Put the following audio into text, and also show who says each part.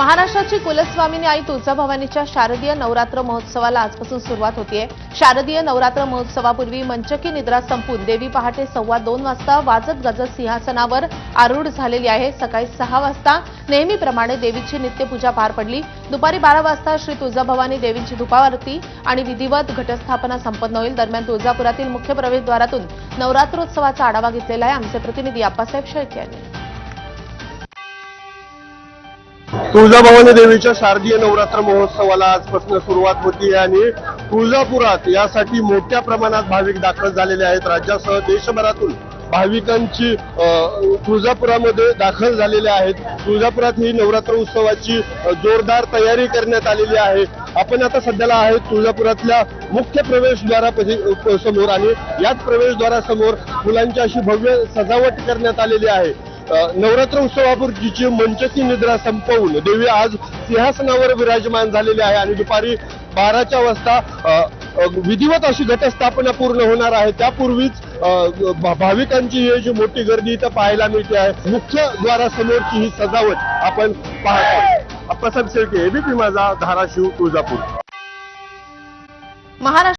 Speaker 1: महाराष्ट्राची कुलस्वामिनी आई तुळजाभवानीच्या शारदीय नवरात्र महोत्सवाला आजपासून सुरुवात होतीये. शारदीय नवरात्र महोत्सवापूर्वी मंचकी निद्रा संपून देवी पहाटे सव्वा दोन वाजता वाजत गजत सिंहासनावर आरूढ झालेली आहे. सकाळी सहा वाजता नेहमीप्रमाणे देवीची नित्यपूजा पार पडली. दुपारी बारा वाजता श्री तुळजाभवानी देवींची धुपावरती आणि विधिवत घटस्थापना संपन्न होईल. दरम्यान तुळजापुरातील मुख्य प्रवेशद्वारातून नवरात्रोत्सवाचा आढावा घेतलेला आहे. आमचे प्रतिनिधी आप्पासाहेब शेळके यांनी.
Speaker 2: तुळजाभवानी देवीच्या शारदीय नवरात्र महोत्सवाला आजपासून सुरुवात होती आणि तुळजापुरात यासाठी मोठ्या प्रमाणात भाविक दाखल झालेले आहेत. राज्यासह देशभरातून भाविकांची तुळजापुरामध्ये दाखल झालेले आहेत. तुळजापुरात ही नवरात्र उत्सवाची जोरदार तयारी करण्यात आलेली आहे. आपण आता सध्याला आहे तुळजापुरातल्या मुख्य प्रवेशद्वारापशी समोर आणि याच प्रवेशद्वारासमोर फुलांची अशी भव्य सजावट करण्यात आलेली आहे. नवरात्र उत्सवापूर्वीची मंचकी निद्रा संपवून देवी आज सिंहासनावर विराजमान झालेली आहे आणि दुपारी बाराच्या वाजता विधिवत अशी घटस्थापना पूर्ण होणार आहे. त्यापूर्वीच भाविकांची ही जी मोठी गर्दी इथं पाहायला मिळते आहे. मुख्य द्वारासमोरची ही सजावट आपण पाहतो. अप्पासाहेब शेळके एबीपी माझा धाराशिव तुळजापूर.
Speaker 1: महाराष्ट्र